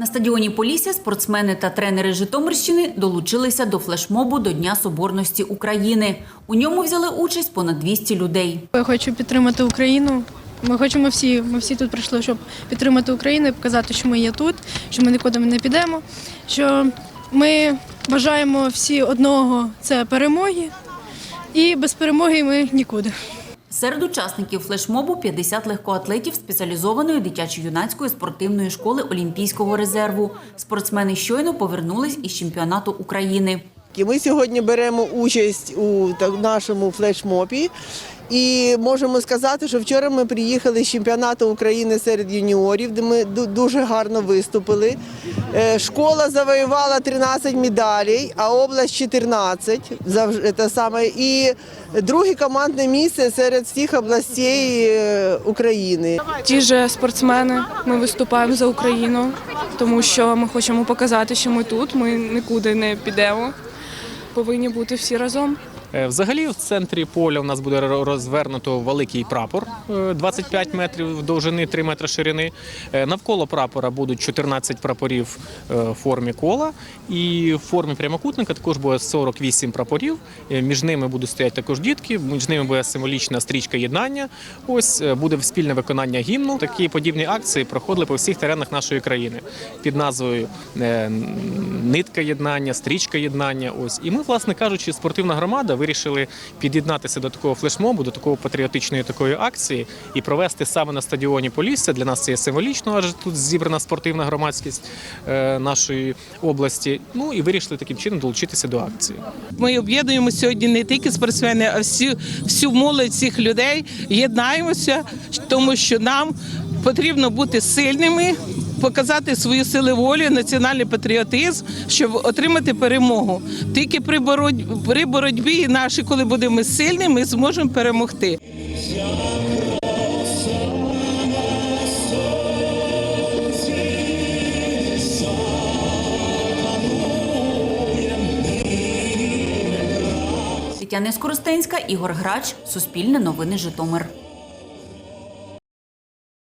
На стадіоні Полісся спортсмени та тренери Житомирщини долучилися до флешмобу до Дня Соборності України. У ньому взяли участь понад 200 людей. Я хочу підтримати Україну. Ми хочемо всі, ми всі тут прийшли, щоб підтримати Україну і показати, що ми є тут, що ми нікуди не підемо, що ми бажаємо всі одного це перемоги, і без перемоги ми нікуди. Серед учасників флешмобу 50 легкоатлетів спеціалізованої дитячо-юнацької спортивної школи Олімпійського резерву. Спортсмени щойно повернулись із чемпіонату України. Ми сьогодні беремо участь у нашому флешмобі. І можемо сказати, що вчора ми приїхали з чемпіонату України серед юніорів, де ми дуже гарно виступили. Е, Школа завоювала 13 медалей, а область 14. завж- Те саме. І друге командне місце серед всіх областей е, України. Ті ж спортсмени, ми виступаємо за Україну, тому що ми хочемо показати, що ми тут, ми нікуди не підемо. Повинні бути всі разом. Е, Взагалі в центрі поля у нас буде розвернуто великий прапор е, 25 метрів довжини, 3 метри ширини. Е, Навколо прапора будуть 14 прапорів е, в формі кола. І в формі прямокутника також буде 48 прапорів. Е, Між ними будуть стояти також дітки, між ними буде символічна стрічка єднання. Ось е, буде спільне виконання гімну. Такі подібні акції проходили по всіх теренах нашої країни під назвою е, Нитка єднання, стрічка єднання. Ось і ми, власне кажучи, спортивна громада вирішили під'єднатися до такого флешмобу, до такого патріотичної такої акції і провести саме на стадіоні Полісся. Для нас це є символічно, адже тут зібрана спортивна громадськість е, нашої області. Ну і вирішили таким чином долучитися до акції. Ми об'єднуємо сьогодні не тільки спортсмени, а всю, всю молодь цих людей. Єднаємося, тому що нам потрібно бути сильними, показати свою силу волі, національний патріотизм, щоб отримати перемогу. Тільки при боротьбі, при боротьбі нашій, коли будемо сильні, ми зможемо перемогти. Тетяна Скоростенська, Ігор Грач, Суспільне новини Житомир.